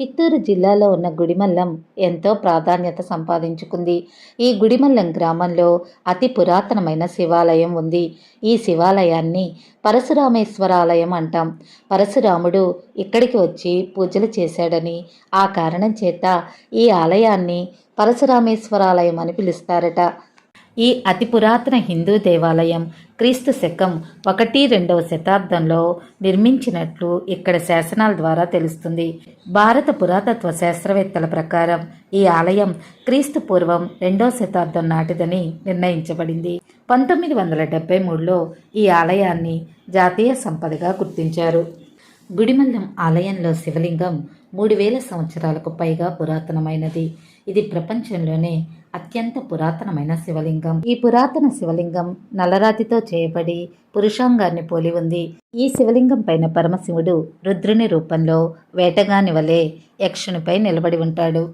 చిత్తూరు జిల్లాలో ఉన్న గుడిమల్లం ఎంతో ప్రాధాన్యత సంపాదించుకుంది. ఈ గుడిమల్లం గ్రామంలో అతి పురాతనమైన శివాలయం ఉంది. ఈ శివాలయాన్ని పరశురామేశ్వరాలయం అంటాం. పరశురాముడు ఇక్కడికి వచ్చి పూజలు చేశాడని ఆ కారణం చేత ఈ ఆలయాన్ని పరశురామేశ్వరాలయం అని పిలుస్తారట. ఈ అతి పురాతన హిందూ దేవాలయం క్రీస్తు శకం ఒకటి రెండవ శతాబ్దంలో నిర్మించినట్లు ఇక్కడ శాసనాల ద్వారా తెలుస్తుంది. భారత పురాతత్వ శాస్త్రవేత్తల ప్రకారం ఈ ఆలయం క్రీస్తు పూర్వం రెండవ శతాబ్దం నాటిదని నిర్ణయించబడింది. పంతొమ్మిది వందల డెబ్బై మూడులో ఈ ఆలయాన్ని జాతీయ సంపదగా గుర్తించారు. గుడిమల్లం ఆలయంలో శివలింగం మూడు వేల సంవత్సరాలకు పైగా పురాతనమైనది. ఇది ప్రపంచంలోనే అత్యంత పురాతనమైన శివలింగం. ఈ పురాతన శివలింగం నల్లరాతితో చేయబడి పురుషాంగాన్ని పోలి ఉంది. ఈ శివలింగం పైన పరమశివుడు రుద్రుని రూపంలో వేటగాని వలె యక్షునిపై నిలబడి ఉంటాడు.